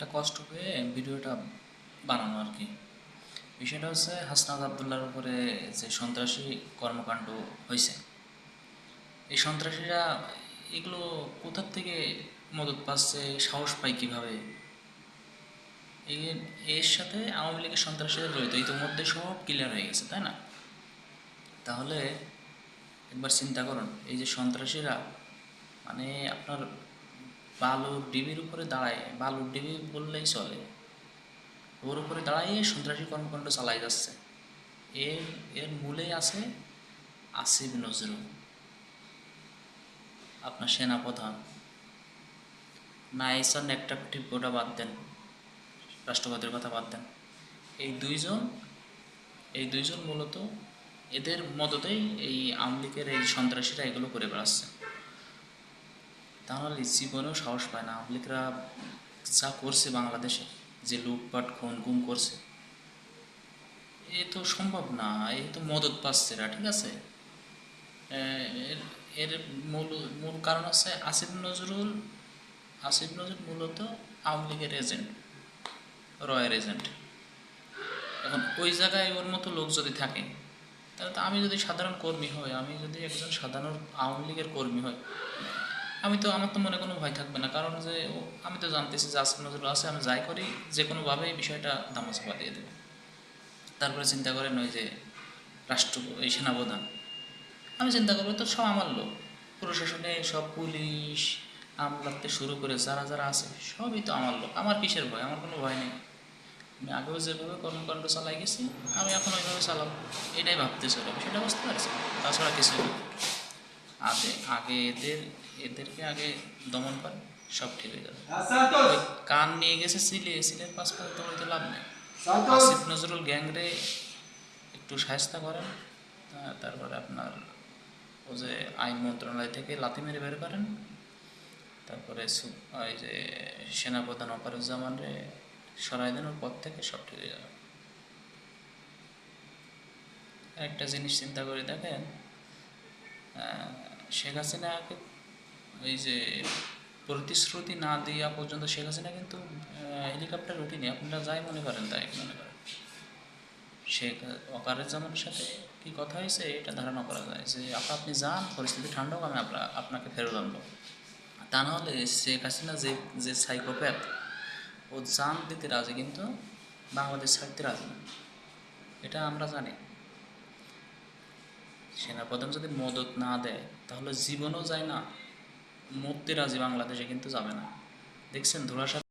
একটা কষ্ট পেয়ে ভিডিওটা বানানো আর কি। বিষয়টা হচ্ছে হাসনাত আবদুল্লার উপরে যে সন্ত্রাসী কর্মকাণ্ড হয়েছে এই সন্ত্রাসীরা এগুলো কোথার থেকে মদত পাচ্ছে, সাহস পায় কীভাবে? এর সাথে আওয়ামী লীগের সন্ত্রাসীরা জড়িত ইতিমধ্যে সব ক্লিয়ার হয়ে গেছে, তাই না? তাহলে একবার চিন্তা করুন, এই যে সন্ত্রাসীরা মানে আপনার বালুর ডিবির উপরে দাঁড়ায়, বালুর ডিবি বললেই চলে। ওর উপরে দাঁড়াইয়ে সন্ত্রাসী কর্মকাণ্ড চালাই যাচ্ছে। এর এর মূলে আছে আসিফ নজরুল, আপনার সেনাপ্রধান। নাইসার নেকটাকটিভ ওটা বাদ দেন, রাষ্ট্রপতির কথা বাদ দেন। এই দুইজন এই দুইজন মূলত এদের মদতেই এই আমলিকের এই সন্ত্রাসীরা এগুলো করে বেড়াচ্ছে। তাহলে জীবনেও সাহস পায় না। আওয়ামী লীগরা যা করছে বাংলাদেশে, যে লুটপাট খুন গুম করছে, এ তো সম্ভব না, এ তো মদত পাচ্ছে না, ঠিক আছে? এর এর মূল মূল কারণ হচ্ছে আসিফ নজরুল আসিফ নজরুল মূলত আওয়ামী লীগের এজেন্ট, রয়ের এজেন্ট। এখন ওই জায়গায় ওর মতো লোক যদি থাকে, তাহলে তো আমি যদি সাধারণ কর্মী হই, আমি যদি একজন সাধারণ আওয়ামী লীগের কর্মী হই আমি তো, আমার তো মনে কোনো ভয় থাকবে না। কারণ যে আমি তো জানতেছি যে আসিফ নজরুল আছে আমি যাই করি, যে কোনোভাবে এই বিষয়টা দামাচাপা দিয়ে দেবে। তারপরে চিন্তা করেন ওই যে রাষ্ট্র এই সেনাপ্রধান। আমি চিন্তা করব, তো সব আমার লোক। প্রশাসনে সব পুলিশ, আমলাতে শুরু করে যারা যারা আছে, সবই তো আমার লোক। আমার কিসের ভয়? আমার কোনো ভয় নেই। আমি আগেও যেভাবে কর্মকাণ্ড চালাই গেছি, আমি এখন ওইভাবে চালাবো। এটাই ভাবতে চলো সেটা বুঝতে পারছি তাছাড়া কিছু। আগে আগে এদের এদেরকে আগে দমন করে সব ঠিক হয়ে যাবে। কান নিয়ে গেছে সিলে সিলের পাশ করে তো লাভ নেই। আসিফ নজরুল গ্যাংরে একটু সাহায্য করেন তারপরে আপনার ও যে আইন মন্ত্রণালয় থেকে লাথি মেরে বের করেন তারপরে ওই যে সেনাপ্রধান অপারুজ্জামান রে সরাই দেন ওর পর থেকে সব ঠিক হয়ে যাবে। একটা জিনিস চিন্তা করে দেখেন শেখ হাসিনাকে ওই যে প্রতিশ্রুতি না দেওয়া পর্যন্ত শেখ হাসিনা কিন্তু হেলিকপ্টার উঠিনি আপনারা যাই মনে করেন, তাই মনে করেন। শেখ ওকারুজ্জামানের সাথে কি কথা হয়েছে? এটা ধারণা করা যায় যে, আপা আপনি যান, পরিস্থিতি ঠান্ডা হোক আমি আপনা, আপনাকে ফেরত আনব। তা নাহলে শেখ হাসিনা যে যে সাইকোপ্যাথ ও জান দিতে রাজি কিন্তু বাংলাদেশ ছাড়তে রাজি না। এটা আমরা জানি। সেনাপ্রধান যদি মদত না দেয়, তাহলে জীবনও যায় না। মরতে রাজি বাংলাদেশে কিন্তু যাবে না। দেখছেন ধুরাশা